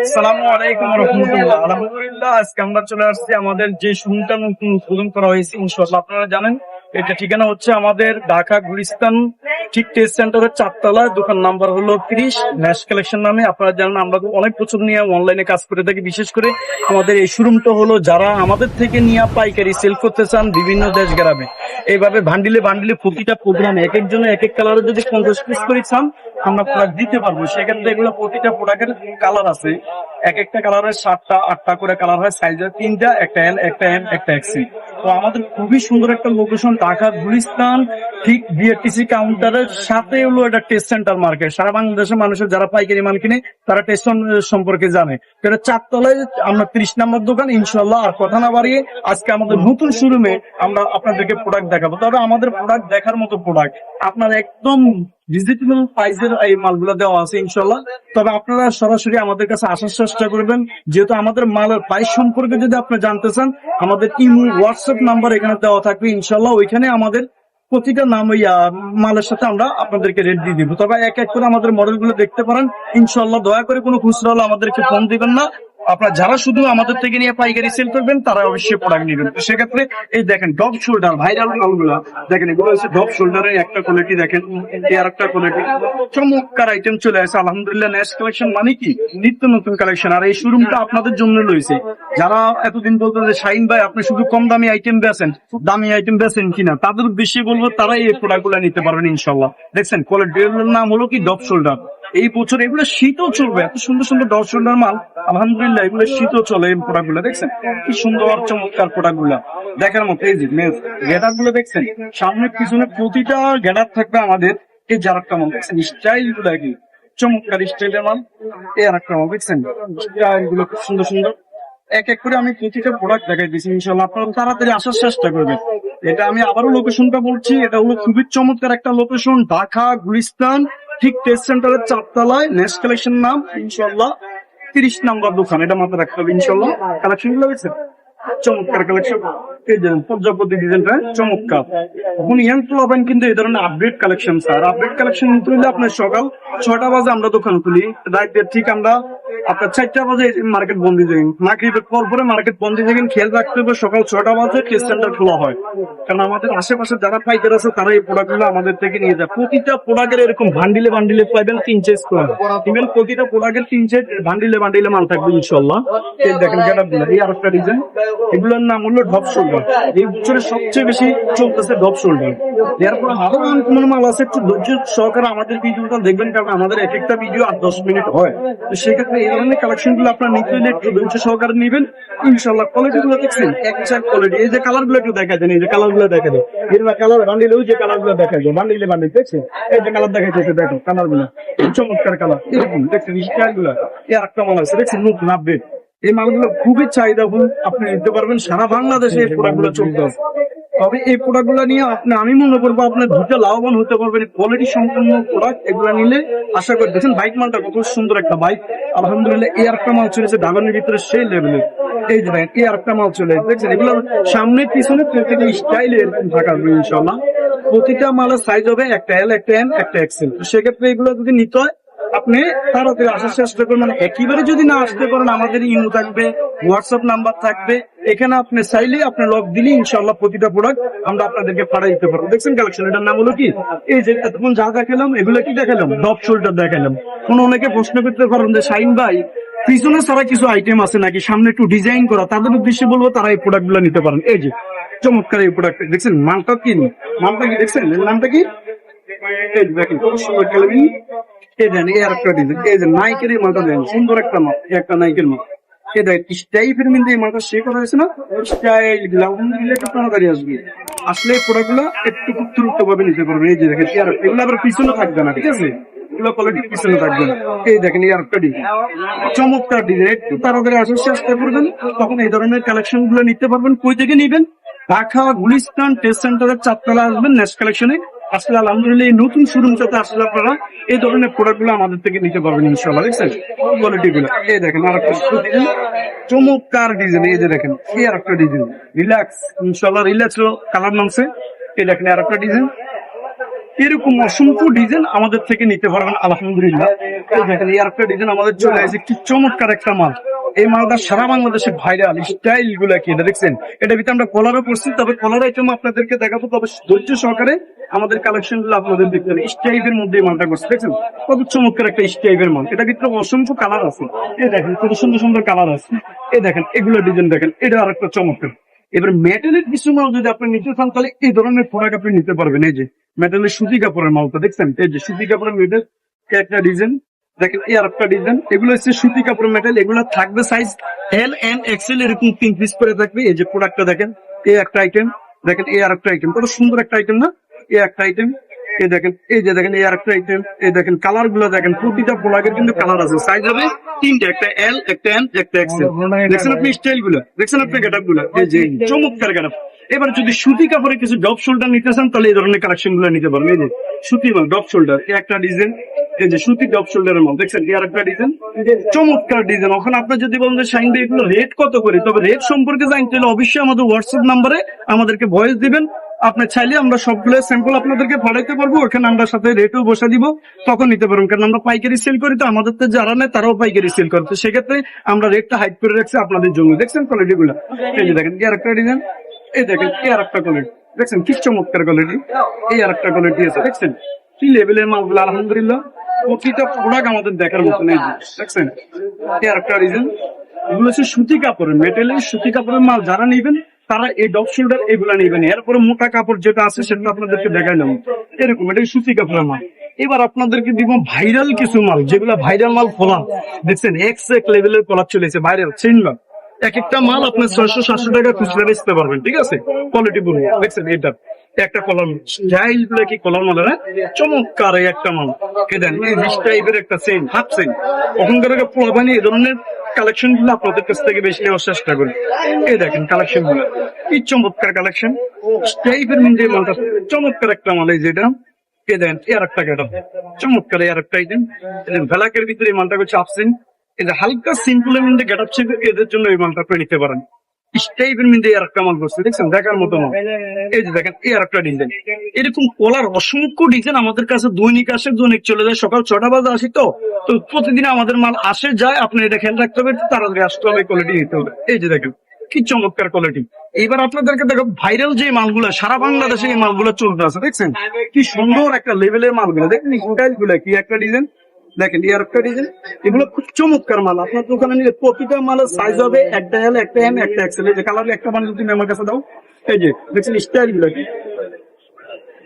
আসসালামু আলাইকুম রহমতুল্লাহ। আলহামদুলিল্লাহ, আজকে আমরা চলে আসছি আমাদের যে উদ্বোধন করা হয়েছে ইনশাল্লাহ আপনারা জানেন। এটা ঠিকানা হচ্ছে আমাদের ঢাকা গুলিস্তান, ঠিক টেস্ট সেন্টারের চারতলা দোকান নাম্বার হলো ন্যাশ কালেকশন নামে। আপনারা জানেন, আমরা অনেক বছর নিয়ে অনলাইনে কাজ করে থাকি। বিশেষ করে আমাদের এই শোরুমটা হলো যারা আমাদের থেকে নিয়ে পাইকারি সেল করতে চান বিভিন্ন দেশ গ্রামে। এইভাবে ভান্ডিলে ভান্ডিলে প্রতিটা প্রোগ্রামে এক একজনে এক এক কালারের যদি পঞ্চাশ পিস করে চান আমরা প্রোডাক্ট দিতে পারব সেক্ষেত্রে এগুলো প্রতিটা প্রোডাক্টের কালার আছে। এক একটা কালারের সাতটা আটটা করে কালার হয় সাইজের তিনটা একটা এল একটা এম একটা এক্সি তো আমাদের খুবই সুন্দর একটা লোকেশন ঢাকা গুলিস্তান ঠিক বিএটিসি কাউন্টারের সাথে হলো এটা টেস্ট সেন্টার মার্কেট সারা বাংলাদেশের মানুষের যারা পাইকারি মাল কিনে তারা টেস্ট সম্পর্কে জানে। এটা চারতলায় আমরা ত্রিশ নম্বর দোকান ইনশাল্লাহ আর কথা না বাড়িয়ে আজকে আমাদের নতুন শোরুমে আমরা আপনাদেরকে প্রোডাক্ট দেখাবো। তবে আমাদের প্রোডাক্ট দেখার মতো প্রোডাক্ট আপনার একদম ডিজিটাল প্রাইসের এই মালগুলো দেওয়া আছে ইনশাল্লাহ তবে আপনারা সরাসরি আমাদের কাছে আসার চেষ্টা করবেন। যেহেতু আমাদের মালের প্রাইস সম্পর্কে যদি আপনি জানতে চান, আমাদের ইমো হোয়াটসঅ্যাপ নাম্বার এখানে দেওয়া থাকবে ইনশাল্লাহ ওইখানে আমাদের প্রতিটা নাম ওই মালের সাথে আমরা আপনাদেরকে রেট দিয়ে দিব। তবে এক এক করে আমাদের মডেলগুলো দেখতে পারেন। ইনশাল্লাহ দয়া করে কোনো খুচরা হলে আমাদেরকে ফোন দিবেন না। আপনার যারা শুধু আমাদের থেকে নিয়ে পাইকারি সেল করবেন তারা অবশ্যই প্রোডাক্ট নেবেন। সেক্ষেত্রে এই দেখেন ডব শোল্ডার ভাইরাল মালগুলা দেখেন, এগুলো হচ্ছে ডব শোল্ডারের একটা কোয়ালিটি দেখেন এর একটা কোয়ালিটি চমৎকার আইটেম চলে আসে, আলহামদুলিল্লাহ নেক্সট কালেকশন মানে কি? নিত্য নতুন কালেকশন আর এই শোরুমটা আপনাদের জন্য রয়েছে। যারা এতদিন বলতো যে শাইন ভাই, আপনি শুধু কম দামি আইটেম বেছেন দামি আইটেম বেছেন কিনা, তাদের উদ্দেশ্যে বলব, তারাই এই প্রোডাক্টগুলা নিতে পারবেন ইনশাল্লাহ দেখছেন কোয়ালিটির নাম হলো কি? ডব শোল্ডার এই বছর এগুলো শীতও চলবে, এত সুন্দর সুন্দর শোল্ডার মাল। আলহামদুলিল্লাহ, এগুলো শীতও চলে এই প্রোডাক্টগুলা দেখছেন? কি সুন্দর, চমৎকার প্রোডাক্টগুলা দেখার মতো, এই যে গেটারগুলো দেখছেন? সামনে, পিছনে প্রতিটা গেটার থাকবে আমাদের। এই যার একটা মাল, দেখছেন? স্টাইলগুলা কি চমৎকার স্টাইলের মাল। এই আর একটা মাল, দেখছেন? স্টাইলগুলো খুব সুন্দর সুন্দর। এক এক করে আমি প্রতিটা প্রোডাক্ট দেখাই দিচ্ছি ইনশাল্লাহ আপনারা তাড়াতাড়ি আসার চেষ্টা করবেন। এটা আমি আবারও লোকেশনটা বলছি, এটা হলো খুবই চমৎকার একটা লোকেশন ঢাকা, গুলিস্তান। ঠিক টেস্ট সেন্টারের চারতলায় নেক্সট কালেকশন নাম ইনশাল্লাহ তিরিশ নম্বর দোকান এটা মাথায় রাখতে হবে ইনশাল্লাহ কালেকশনগুলো হয়েছে? চমৎকার কালেকশন চমৎকার। কিন্তু update collection sir update collection আপনার সকাল ছটা বাজে আমরা দোকান খুলি। রাত ঠিক আমরা আপনার চারটা বাজে মার্কেট বন্দি থাকেন পর পরে মার্কেট বন্দি থাকেন খেয়াল রাখতে হবে সকাল ছটা বাজে খোলা হয়। কারণ আমাদের আশেপাশে যারা পাইকার আছে, তারা এই আমাদের থেকে নিয়ে যায়। প্রতিটা প্রোডাক্টের এরকম ভান্ডিলে ভান্ডিলে পাইবেন তিন ইভেন প্রতিটা প্রোডাক্টের তিন ভান্ডিলে ভান্ডিলে মাল থাকবে ইনশাল্লাহ দেখেন এই আরেকটা ডিজাইন এগুলোর নাম হলো ডপ শোল্ডার এই সবচেয়ে বেশি চলতেছে ডপ শোল্ডার এরপর আরও আনকমন মাল আছে, একটু ধৈর্য সহকারে আমাদের ভিডিওটা দেখবেন, কারণ আমাদের এক একটা ভিডিও আট দশ মিনিট হয়। তো সেক্ষেত্রে ধরনের কালেকশনগুলো আপনার নিতে হলে একটু ধৈর্য সহকারে ইনশাল্লাহ দেখছেন? কোয়ালিটি এই যে একটু দেখা যায় এই যে দেখা যায় কালার বান্ডিলে ওই যে দেখা যায় বান্ডিলে বান্ডিল, দেখছেন? এই যে কালার দেখা যাচ্ছে দেখো চমৎকার কালার এরকম, দেখছেন মাল আছে, দেখছেন, নতুন আপডেট এই মালগুলো খুবই চাহিদা আপনি নিতে পারবেন, সারা বাংলাদেশে এই প্রোডাক্টগুলো চলতে তবে এই প্রোডাক্টগুলো নিয়ে আপনি, আমি মনে করব আপনার দুটো লাভবান হতে পারবেন। কোয়ালিটি সম্পূর্ণ প্রোডাক্ট এগুলো নিলে আশা করি দেখেন বাইক মালটা কত সুন্দর একটা বাইক আলহামদুলিল্লাহ, এই একটা মাল চলেছে ধাবানের ভিতরে সেই লেভেলে এই যে দেখেন, এই একটা মাল চলে দেখছেন, এগুলো সামনে, পিছনে প্রত্যেকটা স্টাইলে এরকম থাকা ইনশাল্লাহ প্রতিটা মালের সাইজ হবে একটা এল একটা এম একটা এক্সেল সেক্ষেত্রে এগুলো যদি নিতে হয় আপনি তাড়াতাড়ি আসার চেষ্টা করবেন। মানে একেবারে যদি না আসতে পারেন, আমাদের ইমো থাকবে হোয়াটসঅ্যাপ নাম্বার থাকবে। এখানে আপনি চাইলে আপনি লক দিলে ইনশাল্লাহ প্রতিটা প্রোডাক্ট আমরা আপনাদেরকে পাঠাই দিতে পারব। দেখছেন কালেকশন এটার নাম হলো কি? এই যে এতক্ষণ যা দেখালাম, এগুলো কি দেখালাম? ডপ শোল্ডার দেখালাম। কোন অনেকে প্রশ্ন করতে পারেন যে শাইন ভাই, পিছনে ছাড়া কিছু আইটেম আছে নাকি? সামনে একটু ডিজাইন করা। তাদের উদ্দেশ্যে বলব, তারা এই প্রোডাক্টগুলো নিতে পারেন। এই যে, চমৎকার এই প্রোডাক্ট দেখছেন, মালটা কি? মালটা কি? দেখছেন নামটা কি? খুব সুন্দর আরেকটা ডিজাইন নাইকের এই মালটা দেন, সুন্দর একটা মাল একটা নাইকের মাল। স্টাইপের মধ্যে এই মালটা হয়েছে না স্টাইল একটু তাড়াতাড়ি আসবে। আসলে এই প্রোডাক্টগুলো একটু খুব দ্রুত ভাবে নিতে পারবেন এই যে এগুলো আবার পিছনে থাকবে না, ঠিক আছে? এগুলো পিছনে থাকবে না। এই দেখেন, এই আরেকটা ডিজাইন চমৎকার ডিজাইন একটু তাড়াতাড়ি আসার চেষ্টা করবেন তখন এই ধরনের কালেকশনগুলো নিতে পারবেন। কই থেকে নিবেন? ঢাকা গুলিস্তান টেস্ট সেন্টারের চারতলা আসবেন নেক্সট কালেকশনে আসলে আলহামদুলিল্লাহ, এই নতুন শোরুম সাথে আসলে আপনারা এই ধরনের প্রোডাক্টগুলো আমাদের থেকে নিতে পারবেন ইনশাল্লাহ দেখছেন? কোয়ালিটি গুলো। এই দেখেন আর একটা চমৎকার ডিজাইন এই যে দেখেন, এই আর একটা ডিজাইন রিল্যাক্স ইনশাল্লাহ রিল্যাক্স কালার নামছে। এই দেখেন আর একটা ডিজাইন এরকম অসংখ্য ডিজাইন আমাদের থেকে নিতে পারবেন, আলহামদুলিল্লাহ। ডিজাইন আমাদের কি চমৎকার একটা মাল। এই মালটা সারা বাংলাদেশে ভাইরাল স্টাইলগুলা কি এটা দেখছেন? এটা ভিতরে আমরা কলারও করছি তবে কলার আইটেম আপনাদেরকে দেখাবো, তবে ধৈর্য সহকারে আমাদের কালেকশনগুলো আপনাদের দেখতে হবে। স্টাইপের মধ্যে মালটা করছে, দেখছেন? কত চমৎকার একটা স্টাইপের মাল। এটা ভিতরে অসংখ্য কালার আছে। এই দেখেন, কত সুন্দর সুন্দর কালার আছে। এই দেখেন, এগুলো ডিজাইন দেখেন, এটা আরেকটা চমৎকার। এবার মেটেলের কিছু মাল যদি আপনি নিতে চান, তাহলে এই ধরনের প্রোডাক্ট আপনি নিতে পারবেন, এই যে। মেটেলের সুতি কাপড়ের মালটা দেখছেন? এই যে সুতি কাপড়ের মেটেল একটা ডিজাইন দেখেন এই আর একটা ডিজাইন এগুলো হচ্ছে সুতি কাপড়ের মেটেল এগুলো থাকবে সাইজ এল এন্ড এক্সেল এরকম তিন পিস করে থাকবে। এই যে প্রোডাক্টটা দেখেন এই একটা আইটেম দেখেন এই আর একটা আইটেম কত সুন্দর একটা আইটেম না? এই একটা আইটেম এই দেখেন এই যে দেখেন এই আর একটা আইটেম এই দেখেন কালারগুলো দেখেন প্রতিটা প্রোডাক্টের কিন্তু কালার আছে। সাইজ হবে তিনটে একটা এল একটা এন একটা এক্সেল দেখছেন আপনি স্টাইলগুলো? দেখছেন আপনি গেটআপগুলো? এই যে চমৎকার গেটআপ এবার যদি সুতি কাপড়ে কিছু ডপ শোল্ডার নিতে চান, তাহলে এই ধরনের কালেকশনগুলো নিতে পারবেন। এই যে সুতি মাল ডপ শোল্ডার একটা ডিজাইন এই যে সুতি ডপ শোল্ডারের মাল দেখছেন এই আর একটা ডিজাইন চমৎকার ডিজাইন ওখানে আপনি যদি বলেন যে ভাই, এগুলো রেট কত করে? তবে রেট সম্পর্কে জানতে হলে অবশ্যই আমাদের হোয়াটসঅ্যাপ নাম্বারে আমাদেরকে ভয়েস দিবেন। আপনি চাইলে আমরা সবগুলো স্যাম্পল আপনাদেরকে পাঠাইতে পারব ওখানে আমরা সাথে রেটও বসে দিব। তখন নিতে পারবেন। কারণ আমরা পাইকারি সেল করি, তো আমাদের তো যারা নেয়, তারাও পাইকারি সেল করে। তো সেক্ষেত্রে আমরা রেটটা হাইট করে রাখছি আপনাদের জন্য। দেখছেন কোয়ালিটি গুলো? এই যে দেখেন কি আর একটা ডিজাইন এই দেখেন কি আর একটা কোয়ালিটি দেখছেন কি চমৎকার কোয়ালিটি এই আর একটা কোয়ালিটি আছে দেখছেন? কি লেভেলের মালগুলো আলহামদুলিল্লাহ। প্রতিটা প্রোডাক্ট আমাদের দেখার মতন এই যে, দেখছেন? এই আর একটা ডিজাইন এগুলো হচ্ছে সুতি কাপড়ের মেটেলের সুতি কাপড়ের মাল যারা নিবেন তারা এই ডগ শোল্ডার এগুলা নিবেন। এরপরে মোটা কাপড় যেটা আছে সেটা আপনাদেরকে দেখাইলাম এরকম এটা সুতি কাপড়ের মাল। এবার আপনাদেরকে দিব ভাইরাল কিছু মাল যেগুলা ভাইরাল মাল কলার দেখছেন এক্স এক লেভেলের কলার চলেছে ভাইরাল চিনলাম এক একটা মাল আপনার ছয়শো, সাতশো টাকা খুচরা বেচতে পারবেন, ঠিক আছে? কোয়ালিটি পূর্ণ দেখছেন এটা একটা কলার স্টাইলগুলো কি মালের হ্যাঁ? চমৎকার এই একটা মাল। কে দেন, এই রিস টাইপের একটা চেন হাফ চেন ওখানকার পোলাবানি এই ধরনের কালেকশনগুলো আপনাদের কাছ থেকে বেশি নেওয়ার চেষ্টা করি। এই দেখেন কালেকশনগুলো। কি চমৎকার কালেকশন টাইপের মধ্যে মালটা চমৎকার একটা মাল, এই যেটা কে দেন এর একটা গেট চমৎকার এর একটা আইটেম ভেলাকের ভিতরে মালটা হচ্ছে আপসেন যে হালকা সিম্পল এর মধ্যে গেট আপ এদের জন্য এই মালটা আপনি নিতে পারেন। স্টাইপের মধ্যে আর একটা মাল করছে দেখছেন? দেখার মতো মাল। এই যে দেখেন, এই আর একটা ডিজাইন এরকম কলার অসংখ্য ডিজাইন আমাদের কাছে দৈনিক আসে, দৈনিক চলে যায়, সকাল ছটা বাজে আসি তো। তো প্রতিদিন আমাদের মাল আসে, যায়, আপনি এটা খেয়াল রাখতে হবে তাড়াতাড়ি আসতে হবে কোয়ালিটি নিতে হবে। এই যে দেখেন, কি চমৎকার কোয়ালিটি এবার আপনাদেরকে দেখো ভাইরাল যে মালগুলো, সারা বাংলাদেশে এই মালগুলো চলতে আছে, দেখছেন? কি সুন্দর একটা লেভেলের মালগুলো। দেখেনগুলো, কি একটা ডিজাইন দেখেন একটা ডিজাইন এগুলো খুব চমৎকার মাল। আপনার দোকানে নিলে প্রতিটা মালের সাইজ হবে, একটা এল একটা এম একটা এক্সেল এই যে কালার একটা বান্ডেল তুমি আমার কাছে দাও, এই যে দেখছেন স্টাইলগুলো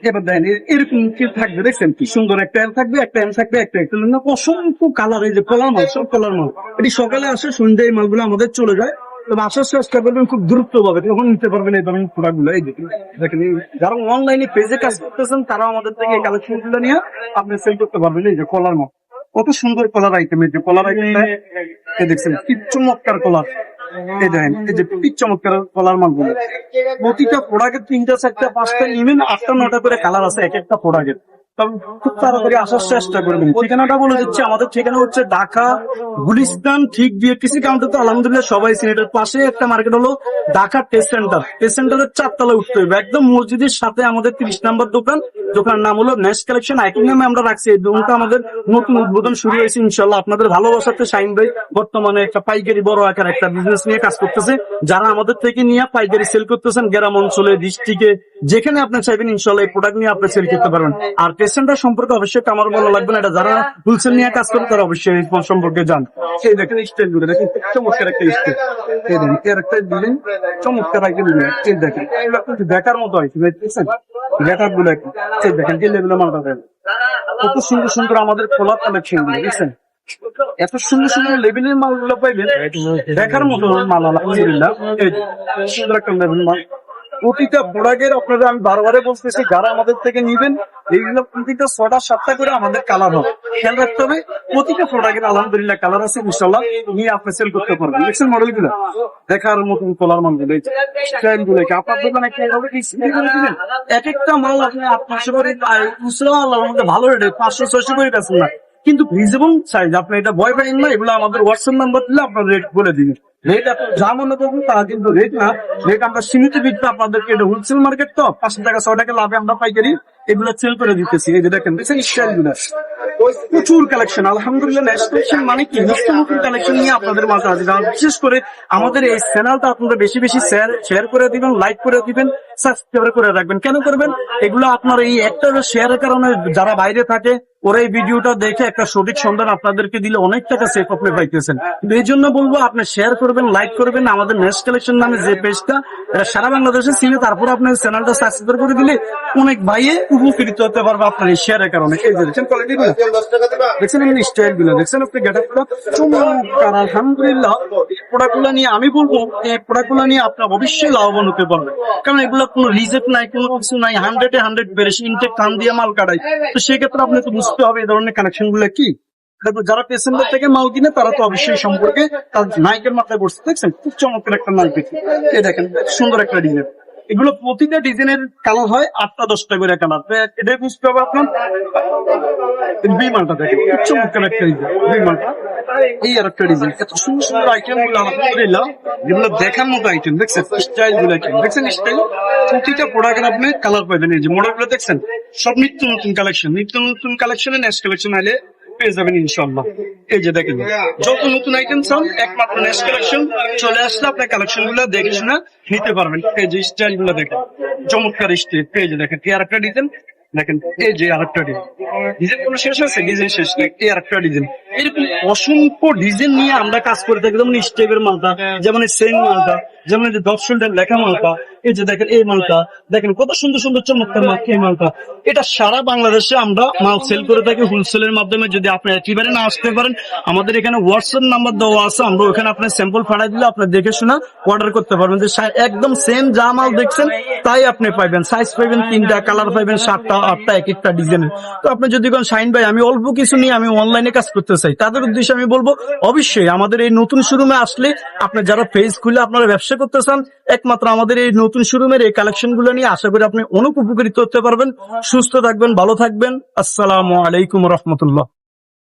এবার দেখেন এরকম কি থাকবে? দেখছেন কি সুন্দর একটা থাকবে একটা থাকবে, একটা এক্সেল না, অসংখ্য কালার এই যে কলার মাল, সব কলার মাল। এটি সকালে আসে সন্ধ্যায় এই মালগুলো আমাদের চলে যায়। তবে আসার চেষ্টা করবেন খুব দ্রুত ভাবে তখন নিতে পারবেন এই ধরনের প্রোডাক্টগুলো। এই দেখেন যারা অনলাইনে পেজে কাজ করতেছেন তারা আমাদের থেকে এই কালেকশনগুলো নিয়ে আপনি সেল করতে পারবেন, এই যে কলার মাল। কত সুন্দর কলার আইটেম এই যে কলার আইটেমটা এই দেখছেন কি চমৎকার কলার এই দেখেন এই যে কি চমৎকার কলার মালগুলো। প্রতিটা প্রোডাক্টের তিনটা চারটা পাঁচটা ইভেন আটটা নটা করে কালার আছে এক একটা প্রোডাক্টের খুব তাড়াতাড়ি আসার চেষ্টা করবেন। ঠিকানাটা বলে আমাদের ঠিকানা হচ্ছে ঢাকা গুলিস্তান, ঠিক বিএফটিসি কাউন্টার তো আলহামদুলিল্লাহ সবাই সিনেটের পাশে একটা মার্কেট হলো ঢাকা টেস্ট সেন্টার। টেস্ট সেন্টারের উঠতে হবে, একদম মসজিদের সাথে আমাদের তিরিশ নাম্বার দোকান। দোকানের নাম হলো নেক্সট কালেকশন একই নামে আমরা রাখছি। এই দোকানটা আমাদের নতুন উদ্বোধন শুরু হয়েছে ইনশাল্লাহ আপনাদের ভালোবাসাতে শাইন ভাই বর্তমানে একটা পাইকারি বড় আকার একটা বিজনেস নিয়ে কাজ করতেছে। যারা আমাদের থেকে নিয়ে পাইকারি সেল করতেছেন গ্রাম অঞ্চলে ডিস্ট্রিক্টে যেখানে আপনি চাইবেন ইনশাল্লাহ এই প্রোডাক্ট নিয়ে আপনি সেল করতে পারবেন। আর সেন্টার সম্পর্কে অবশ্যই একটা আমার বলা লাগবে না, এটা যারা হোলসেল নিয়ে কাজ করে তারা অবশ্যই এই সম্পর্কে জান। সেই দেখেন স্টাইলগুলো দেখেন চমৎকার একটা স্টাইল এই দেখেন, এর একটা দিলেন, চমৎকার আইটেম এই দেখেন দেখার মতো হয়েছে দেখছেন? দেখারগুলো একটু। এই দেখেন কি লেভেলের মালটা দেখেন কত সুন্দর সুন্দর আমাদের খোলা কালেকশনগুলো, দেখছেন? এত সুন্দর সুন্দর লেভেলের মালগুলো পাইবেন, দেখার মতো মাল আলহামদুলিল্লাহ। সুন্দর একটা লেভেল মাল। প্রতিটা প্রোডাক্টের আপনারা আমি বারবারে বলতেছি, যারা আমাদের থেকে নিবেন এইগুলো প্রতিটা ছটা, সাতটা করে আমাদের কালার হবে। খেয়াল রাখতে হবে, প্রতিটা প্রোডাক্টের আলহামদুলিল্লাহ কালার আছে ইনশাল্লাহ নিয়ে আপনি সেল করতে পারবেন। দেখছেন মডেলগুলো দেখার মতন কলার মালগুলো স্টাইলগুলো কি আপনার দোকানে এক একটা মাল আপনি পাঁচশো করে খুচরা আল্লাহর মধ্যে ভালো রেটে পাঁচশো, ছয়শো করে বেছেন না। কিন্তু ভিজিবল সাইজ আপনি এটা ভয় পাইন না, এগুলো আমাদের হোয়াটসঅ্যাপ নাম্বার দিলে আপনার রেট বলে দিন রেট তা কিন্তু আমরা সীমিত বিক্রি, আপনাদেরকে এটা হোলসেল মার্কেট তো পাঁচশো টাকা, ছয় টাকা লাভে আমরা পাইকারি এগুলো সেল করে দিতেছি। এই যে দেখেন দেখছেন স্টাইলগুলো। প্রচুর কালেকশন আলহামদুলিল্লাহ মানে কি? নতুন নতুন কালেকশন নিয়ে আপনাদের মাঝে হাজির। বিশেষ করে আমাদের এই চ্যানেলটা আপনারা বেশি বেশি শেয়ার শেয়ার করে দিবেন লাইক করে দিবেন। সাবস্ক্রাইব করে রাখবেন। কেন করবেন? এগুলো আপনার এই একটা শেয়ারের কারণে যারা বাইরে থাকে, ওরা এই ভিডিওটা দেখে একটা সঠিক সন্ধান আপনাদেরকে দিলে অনেক টাকা সেফ আপনি পাইতেছেন। কিন্তু এই জন্য বলব, আপনি শেয়ার করবেন লাইক করবেন। আমাদের নেক্সট কালেকশন নামে যে পেজটা এটা সারা বাংলাদেশে ছিল তারপর আপনার চ্যানেলটা সাবস্ক্রাইব করে দিলে অনেক ভাইয়ে উপকৃত হতে পারবে আপনার এই শেয়ারের কারণে। এই দেখছেন কোয়ালিটি দেখছেন এখানে স্টাইলগুলো। দেখছেন আপনি গেট আপটা চমৎকার, আলহামদুলিল্লাহ। প্রোডাক্টগুলো নিয়ে আমি বলব, এই প্রোডাক্টগুলো নিয়ে আপনার অবশ্যই লাভবান হতে পারবে কারণ এগুলো কোনো রিজেক্ট নাই, কোনো কিছু নাই হান্ড্রেড হান্ড্রেড বেড়েছে ইনটেক কান দিয়ে মাল কাটাই তো সেক্ষেত্রে আপনাকে বুঝতে হবে এই ধরনের কানেকশনগুলো কি। দেখো, যারা পেসেন্টার থেকে মাল কিনে, তারা তো অবশ্যই সম্পর্কে তার নায়কের মাথায় বসছে, দেখছেন? খুব চমৎকার একটা নায়ক এই দেখেন, সুন্দর একটা ডিজাইন এগুলো প্রতিটা ডিজাইনের কালার হয় আটটা দশটা করে কালার। এটা বুঝতে হবে আপনার? দুই মালটা দেখেন, খুব চমৎকার একটা ডিজাইন, দুই মালটা। এই আর একটা ডিজাইন, এত সুন্দর সুন্দর আইটেমগুলো আলহামদুলিল্লাহ যেগুলো দেখার মতো আইটেম দেখছেন? স্টাইলগুলো কি দেখছেন স্টাইল প্রতিটা প্রোডাক্টের আপনি কালার পাবেন, এই যে মডেলগুলো দেখছেন? সব নিত্য নতুন কালেকশন নিত্য নতুন কালেকশনে নেক্সট কালেকশন আইলে পেয়ে যাবেন ইনশাল্লাহ এই যে দেখেন, যত নতুন আইটেম চান, একমাত্র নেক্সট কালেকশন চলে আসলে আপনার কালেকশনগুলো দেখে শুনে নিতে পারবেন। এই যে স্টাইলগুলো দেখেন, চমৎকার স্টাইল। এই যে দেখেন আর একটা দেখেন, এই যে আরেকটা ডিজাইন ডিজাইন কোনো শেষ আছে ডিজাইন শেষ নেই, এই আরেকটা ডিজাইন এরকম অসংখ্য ডিজাইন নিয়ে আমরা কাজ করে থাকি। যেমন স্টেপের মালটা যেমন সেন মালটা যেমন যে দর্শনটার লেখা মালটা এই যে দেখেন এই মালটা দেখেন কত সুন্দর সুন্দর চমৎকার মাল এই মালটা। এটা সারা বাংলাদেশে আমরা মাল সেল করে থাকি হোলসেলের মাধ্যমে। যদি আপনি একেবারে না আসতে পারেন আমাদের এখানে হোয়াটসঅ্যাপ নাম্বার দেওয়া আছে। আমরা ওখানে আপনার স্যাম্পল ফাড়াই দিলে আপনি দেখে শুনে অর্ডার করতে পারবেন। যে একদম সেম যা মাল দেখছেন তাই আপনি পাইবেন। সাইজ পাইবেন তিনটা কালার পাইবেন সাতটা আটটা এক একটা ডিজাইনের তো আপনি যদি কোন শাইন ভাই আমি অল্প কিছু নিয়ে আমি অনলাইনে কাজ করতে চাই তাদের উদ্দেশ্যে আমি বলব, অবশ্যই আমাদের এই নতুন শোরুমে আসলে আপনি যারা পেজ খুলে আপনারা ব্যবসা করতে চান, একমাত্র আমাদের এই নতুন শোরুমের এই কালেকশনগুলো নিয়ে আশা করি আপনি অনেক উপকৃত হতে পারবেন। সুস্থ থাকবেন, ভালো থাকবেন। আসসালাম আলাইকুম রহমতুল্লাহ।